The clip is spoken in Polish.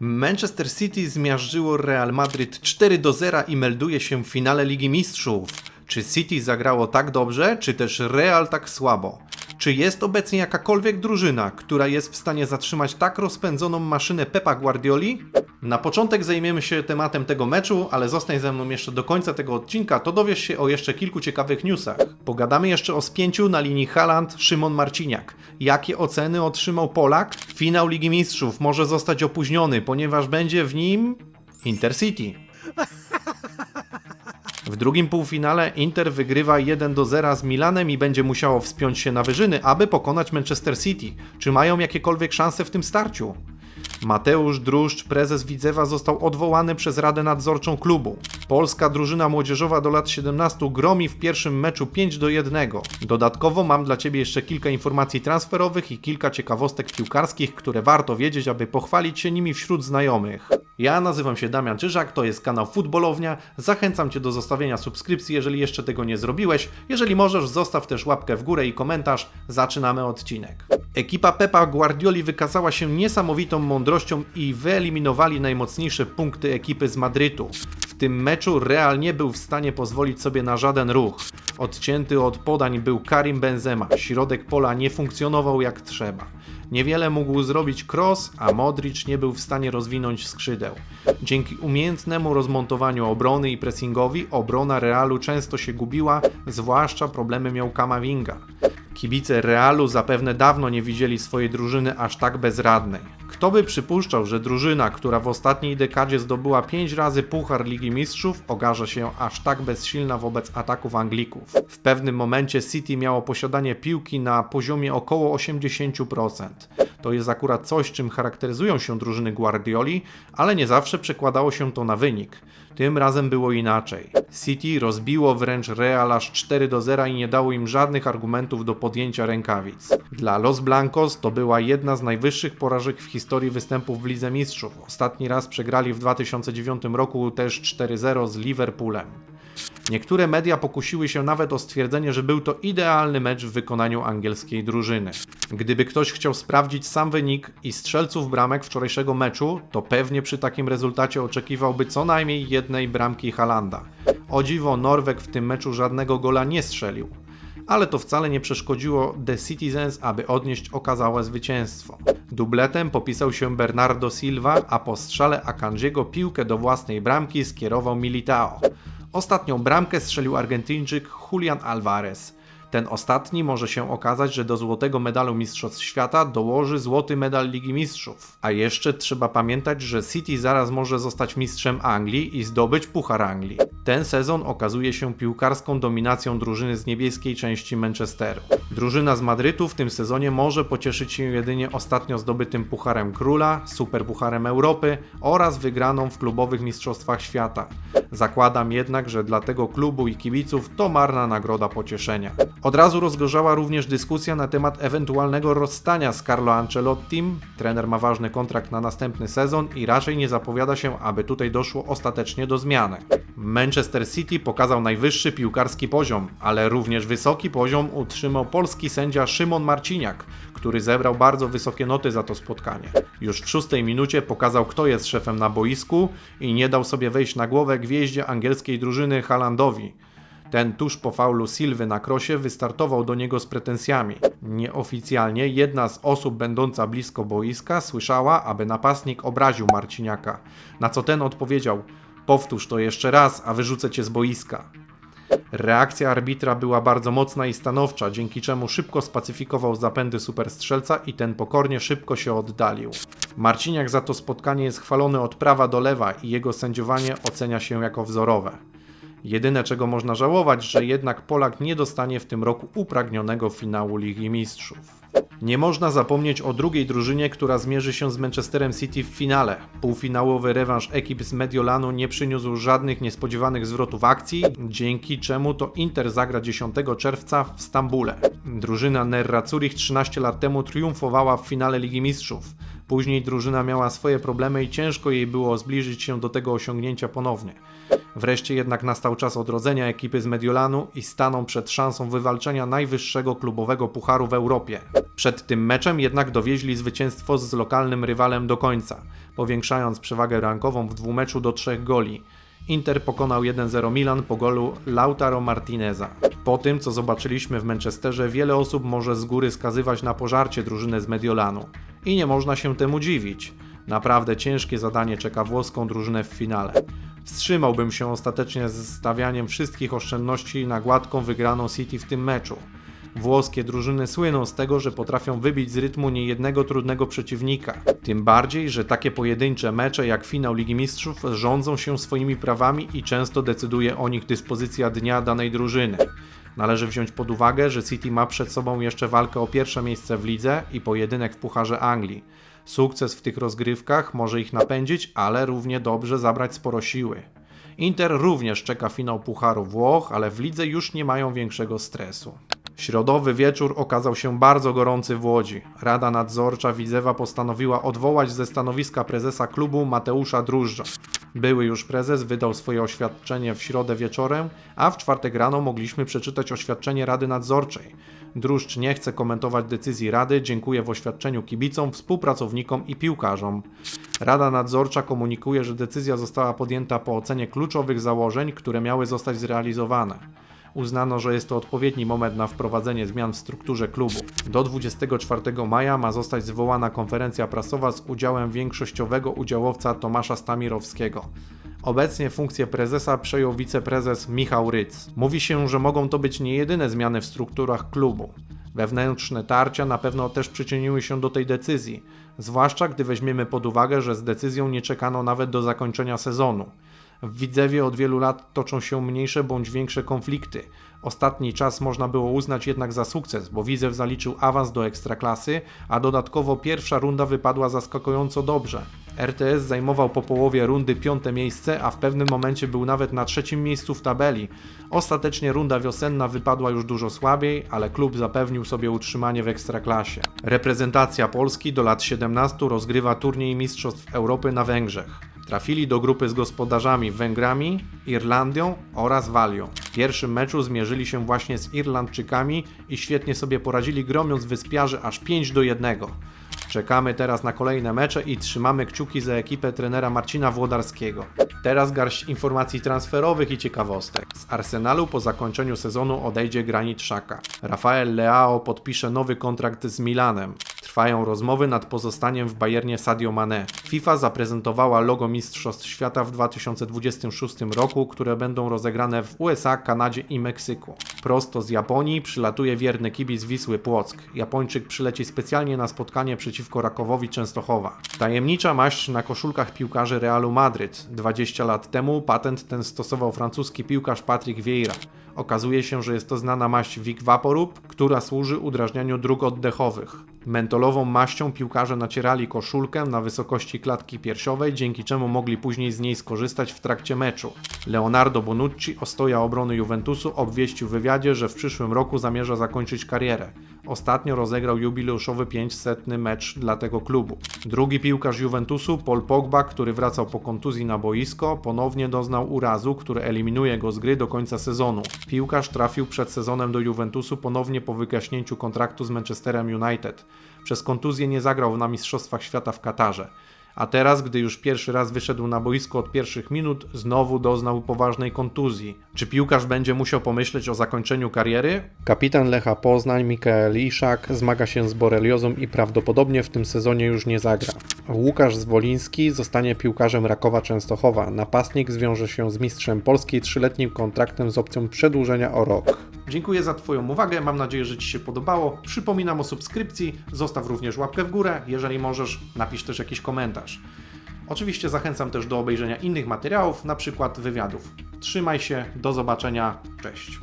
Manchester City zmiażdżyło Real Madryt 4 do 0 i melduje się w finale Ligi Mistrzów. Czy City zagrało tak dobrze, czy też Real tak słabo? Czy jest obecnie jakakolwiek drużyna, która jest w stanie zatrzymać tak rozpędzoną maszynę Pepa Guardioli? Na początek zajmiemy się tematem tego meczu, ale zostań ze mną jeszcze do końca tego odcinka, to dowiesz się o jeszcze kilku ciekawych newsach. Pogadamy jeszcze o spięciu na linii Haaland-Szymon Marciniak. Jakie oceny otrzymał Polak? Finał Ligi Mistrzów może zostać opóźniony, ponieważ będzie w nim Intercity. W drugim półfinale Inter wygrywa 1 do 0 z Milanem i będzie musiało wspiąć się na wyżyny, aby pokonać Manchester City. Czy mają jakiekolwiek szanse w tym starciu? Mateusz Druszcz, prezes Widzewa, został odwołany przez Radę Nadzorczą klubu. Polska drużyna młodzieżowa do lat 17 gromi w pierwszym meczu 5 do 1. Dodatkowo mam dla Ciebie jeszcze kilka informacji transferowych i kilka ciekawostek piłkarskich, które warto wiedzieć, aby pochwalić się nimi wśród znajomych. Ja nazywam się Damian Czyżak, to jest kanał Futbolownia. Zachęcam Cię do zostawienia subskrypcji, jeżeli jeszcze tego nie zrobiłeś. Jeżeli możesz, zostaw też łapkę w górę i komentarz. Zaczynamy odcinek. Ekipa Pepa Guardioli wykazała się niesamowitą mądrością i wyeliminowali najmocniejsze punkty ekipy z Madrytu. W tym meczu Real nie był w stanie pozwolić sobie na żaden ruch. Odcięty od podań był Karim Benzema. Środek pola nie funkcjonował jak trzeba. Niewiele mógł zrobić Kroos, a Modric nie był w stanie rozwinąć skrzydeł. Dzięki umiejętnemu rozmontowaniu obrony i pressingowi obrona Realu często się gubiła, zwłaszcza problemy miał Kamavinga. Kibice Realu zapewne dawno nie widzieli swojej drużyny aż tak bezradnej. Kto by przypuszczał, że drużyna, która w ostatniej dekadzie zdobyła 5 razy Puchar Ligi Mistrzów, okaże się aż tak bezsilna wobec ataków Anglików. W pewnym momencie City miało posiadanie piłki na poziomie około 80%. To jest akurat coś, czym charakteryzują się drużyny Guardioli, ale nie zawsze przekładało się to na wynik. Tym razem było inaczej. City rozbiło wręcz Real aż 4 do 0 i nie dało im żadnych argumentów do podjęcia rękawic. Dla Los Blancos to była jedna z najwyższych porażek w historii występów w Lidze Mistrzów. Ostatni raz przegrali w 2009 roku też 4-0 z Liverpoolem. Niektóre media pokusiły się nawet o stwierdzenie, że był to idealny mecz w wykonaniu angielskiej drużyny. Gdyby ktoś chciał sprawdzić sam wynik i strzelców bramek wczorajszego meczu, to pewnie przy takim rezultacie oczekiwałby co najmniej jednej bramki Halanda. O dziwo Norweg w tym meczu żadnego gola nie strzelił. Ale to wcale nie przeszkodziło The Citizens, aby odnieść okazałe zwycięstwo. Dubletem popisał się Bernardo Silva, a po strzale Akanjiego piłkę do własnej bramki skierował Militao. Ostatnią bramkę strzelił Argentyńczyk Julian Alvarez. Ten ostatni może się okazać, że do złotego medalu Mistrzostw Świata dołoży złoty medal Ligi Mistrzów. A jeszcze trzeba pamiętać, że City zaraz może zostać mistrzem Anglii i zdobyć Puchar Anglii. Ten sezon okazuje się piłkarską dominacją drużyny z niebieskiej części Manchesteru. Drużyna z Madrytu w tym sezonie może pocieszyć się jedynie ostatnio zdobytym Pucharem Króla, Superpucharem Europy oraz wygraną w klubowych Mistrzostwach Świata. Zakładam jednak, że dla tego klubu i kibiców to marna nagroda pocieszenia. Od razu rozgorzała również dyskusja na temat ewentualnego rozstania z Carlo Ancelottim. Trener ma ważny kontrakt na następny sezon i raczej nie zapowiada się, aby tutaj doszło ostatecznie do zmiany. Manchester City pokazał najwyższy piłkarski poziom, ale również wysoki poziom utrzymał polski sędzia Szymon Marciniak, który zebrał bardzo wysokie noty za to spotkanie. Już w szóstej minucie pokazał, kto jest szefem na boisku i nie dał sobie wejść na głowę gwieździe angielskiej drużyny Haalandowi. Ten tuż po faulu Silwy na krosie wystartował do niego z pretensjami. Nieoficjalnie jedna z osób będąca blisko boiska słyszała, aby napastnik obraził Marciniaka, na co ten odpowiedział: Powtórz to jeszcze raz, a wyrzucę cię z boiska. Reakcja arbitra była bardzo mocna i stanowcza, dzięki czemu szybko spacyfikował zapędy superstrzelca i ten pokornie szybko się oddalił. Marciniak za to spotkanie jest chwalony od prawa do lewa i jego sędziowanie ocenia się jako wzorowe. Jedyne czego można żałować, że jednak Polak nie dostanie w tym roku upragnionego finału Ligi Mistrzów. Nie można zapomnieć o drugiej drużynie, która zmierzy się z Manchesterem City w finale. Półfinałowy rewanż ekip z Mediolanu nie przyniósł żadnych niespodziewanych zwrotów akcji, dzięki czemu to Inter zagra 10 czerwca w Stambule. Drużyna Nerra Zurich 13 lat temu triumfowała w finale Ligi Mistrzów. Później drużyna miała swoje problemy i ciężko jej było zbliżyć się do tego osiągnięcia ponownie. Wreszcie jednak nastał czas odrodzenia ekipy z Mediolanu i staną przed szansą wywalczenia najwyższego klubowego pucharu w Europie. Przed tym meczem jednak dowieźli zwycięstwo z lokalnym rywalem do końca, powiększając przewagę rankową w dwumeczu do trzech goli. Inter pokonał 1-0 Milan po golu Lautaro Martineza. Po tym, co zobaczyliśmy w Manchesterze, wiele osób może z góry skazywać na pożarcie drużyny z Mediolanu. I nie można się temu dziwić. Naprawdę ciężkie zadanie czeka włoską drużynę w finale. Wstrzymałbym się ostatecznie z stawianiem wszystkich oszczędności na gładką wygraną City w tym meczu. Włoskie drużyny słyną z tego, że potrafią wybić z rytmu niejednego trudnego przeciwnika. Tym bardziej, że takie pojedyncze mecze jak finał Ligi Mistrzów rządzą się swoimi prawami i często decyduje o nich dyspozycja dnia danej drużyny. Należy wziąć pod uwagę, że City ma przed sobą jeszcze walkę o pierwsze miejsce w lidze i pojedynek w Pucharze Anglii. Sukces w tych rozgrywkach może ich napędzić, ale równie dobrze zabrać sporo siły. Inter również czeka finał Pucharu Włoch, ale w lidze już nie mają większego stresu. Środowy wieczór okazał się bardzo gorący w Łodzi. Rada Nadzorcza Widzewa postanowiła odwołać ze stanowiska prezesa klubu Mateusza Drużdża. Były już prezes wydał swoje oświadczenie w środę wieczorem, a w czwartek rano mogliśmy przeczytać oświadczenie Rady Nadzorczej. Druszcz nie chce komentować decyzji Rady, dziękuję w oświadczeniu kibicom, współpracownikom i piłkarzom. Rada Nadzorcza komunikuje, że decyzja została podjęta po ocenie kluczowych założeń, które miały zostać zrealizowane uznano, że jest to odpowiedni moment na wprowadzenie zmian w strukturze klubu. Do 24 maja ma zostać zwołana konferencja prasowa z udziałem większościowego udziałowca Tomasza Stamirowskiego. Obecnie funkcję prezesa przejął wiceprezes Michał Ryc. Mówi się, że mogą to być nie jedyne zmiany w strukturach klubu. Wewnętrzne tarcia na pewno też przyczyniły się do tej decyzji, zwłaszcza gdy weźmiemy pod uwagę, że z decyzją nie czekano nawet do zakończenia sezonu. W Widzewie od wielu lat toczą się mniejsze bądź większe konflikty. Ostatni czas można było uznać jednak za sukces, bo Widzew zaliczył awans do ekstraklasy, a dodatkowo pierwsza runda wypadła zaskakująco dobrze. RTS zajmował po połowie rundy piąte miejsce, a w pewnym momencie był nawet na trzecim miejscu w tabeli. Ostatecznie runda wiosenna wypadła już dużo słabiej, ale klub zapewnił sobie utrzymanie w ekstraklasie. Reprezentacja Polski do lat 17 rozgrywa turniej Mistrzostw Europy na Węgrzech. Trafili do grupy z gospodarzami Węgrami, Irlandią oraz Walią. W pierwszym meczu zmierzyli się właśnie z Irlandczykami i świetnie sobie poradzili gromiąc wyspiarzy aż 5 do 1. Czekamy teraz na kolejne mecze i trzymamy kciuki za ekipę trenera Marcina Włodarskiego. Teraz garść informacji transferowych i ciekawostek. Z Arsenalu po zakończeniu sezonu odejdzie Granit Xhaka. Rafael Leao podpisze nowy kontrakt z Milanem. Trwają rozmowy nad pozostaniem w Bayernie Sadio Mane. FIFA zaprezentowała logo Mistrzostw Świata w 2026 roku, które będą rozegrane w USA, Kanadzie i Meksyku. Prosto z Japonii przylatuje wierny kibic Wisły Płock. Japończyk przyleci specjalnie na spotkanie przeciwko Rakowowi Częstochowa. Tajemnicza maść na koszulkach piłkarzy Realu Madryt. 20 lat temu patent ten stosował francuski piłkarz Patrick Vieira. Okazuje się, że jest to znana maść Vic Vaporub, która służy udrażnianiu dróg oddechowych. Mentolową maścią piłkarze nacierali koszulkę na wysokości klatki piersiowej, dzięki czemu mogli później z niej skorzystać w trakcie meczu. Leonardo Bonucci, ostoja obrony Juventusu, obwieścił w wywiadzie, że w przyszłym roku zamierza zakończyć karierę. Ostatnio rozegrał jubileuszowy 500 mecz dla tego klubu. Drugi piłkarz Juventusu, Paul Pogba, który wracał po kontuzji na boisko, ponownie doznał urazu, który eliminuje go z gry do końca sezonu. Piłkarz trafił przed sezonem do Juventusu ponownie po wygaśnięciu kontraktu z Manchesterem United. Przez kontuzję nie zagrał na Mistrzostwach Świata w Katarze. A teraz, gdy już pierwszy raz wyszedł na boisko od pierwszych minut, znowu doznał poważnej kontuzji. Czy piłkarz będzie musiał pomyśleć o zakończeniu kariery? Kapitan Lecha Poznań, Mikael Iszak, zmaga się z boreliozą i prawdopodobnie w tym sezonie już nie zagra. Łukasz Zwoliński zostanie piłkarzem Rakowa Częstochowa. Napastnik zwiąże się z mistrzem Polski trzyletnim kontraktem z opcją przedłużenia o rok. Dziękuję za Twoją uwagę, mam nadzieję, że Ci się podobało. Przypominam o subskrypcji, zostaw również łapkę w górę, jeżeli możesz, napisz też jakiś komentarz. Oczywiście zachęcam też do obejrzenia innych materiałów, na przykład wywiadów. Trzymaj się, do zobaczenia, cześć.